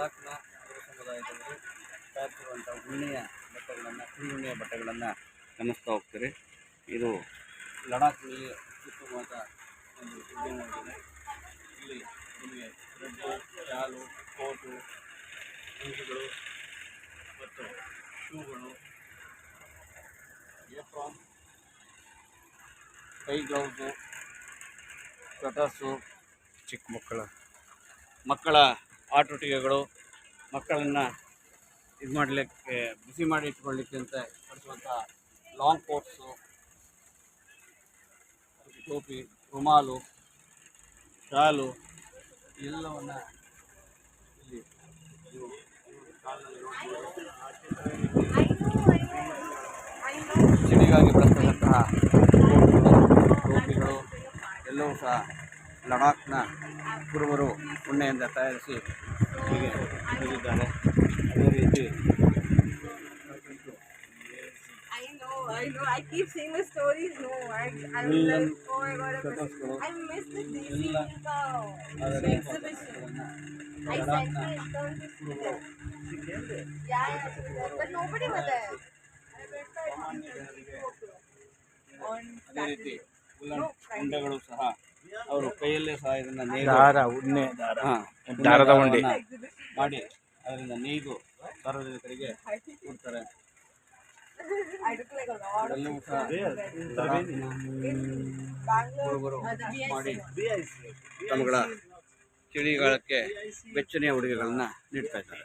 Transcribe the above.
ಲಡಾಖ್ನ ಕುರುಬ ಸಮುದಾಯದವರು ತಯಾರಿಸಿರುವಂಥ ಉಣ್ಣೆಯ ಬಟ್ಟೆಗಳನ್ನು ಕುರಿ ಉಣ್ಣೆಯ ಬಟ್ಟೆಗಳನ್ನು ಗಮನಿಸ್ತಾ ಹೋಗ್ತಾರೆ. ಇದು ಲಡಾಖ್ನಲ್ಲಿ ಅತ್ಯುತ್ತಮವಾದ ಒಂದು ಉದ್ಯಮವಾಗಿದೆ ಇಲ್ಲಿ ನಿಮಗೆ ರೆಡ್ಡು ಶಾಲು ಕೋಟು ಅಂಗಿಗಳು ಮತ್ತು ಶೂಗಳು ಏಪ್ರಾನ್ ಕೈ ಗ್ಲೌಸು ಸ್ವೆಟರ್ಸು ಚಿಕ್ಕ ಮಕ್ಕಳ ಮಕ್ಕಳ ಆಟೋಟಿಕೆಗಳು ಮಕ್ಕಳನ್ನು ಇದು ಮಾಡಲಿಕ್ಕೆ, ಬಿಸಿ ಮಾಡಿ ಇಟ್ಕೊಳ್ಳಿಕ್ಕೆ ಅಂತ ಬಳಸುವಂಥ ಲಾಂಗ್ ಕೋಟ್ಸು ಟೋಪಿ ರುಮಾಲು, ಶಾಲು ಎಲ್ಲವನ್ನು ಇಲ್ಲಿ ಸಿಡಿಗಾಗಿ ಬಳಸ್ತಕ್ಕಂತಹ ಟೋಪಿಗಳು ಎಲ್ಲವೂ ಸಹ ಲಡಾಖ್ನ ಕುರುಬರು ಉಣ್ಣೆಯಿಂದ ತಯಾರಿಸಿ ಹೀಗೆ ನೀಡಿದ್ದಾರೆ ಅದೇ ರೀತಿ oh uh, ಅದೇ ರೀತಿ. ಉಲ್ಲನ್ ಉಂಡೆಗಳು ಸಹ ಅವರು ಕೈಯಲ್ಲೇ ಸಹ ಇದನ್ನ ದಾರ ಉಣ್ಣೆ ದಾರ ದಾರದ ಉಂಡೆ. ಮಾಡಿ ಅದರಿಂದ ನೇಯ್ದು ಸಾರ್ವಜನಿಕರಿಗೆ ಕೊಡ್ತಾರೆ ಮಾಡಿ. ತಮ್ಮಗಳ ಚಳಿಗಾಲಕ್ಕೆ ಬೆಚ್ಚನೆಯ ಉಡುಗೆಗಳನ್ನ ನೀಡ್ತಾ ಇದ್ದಾರೆ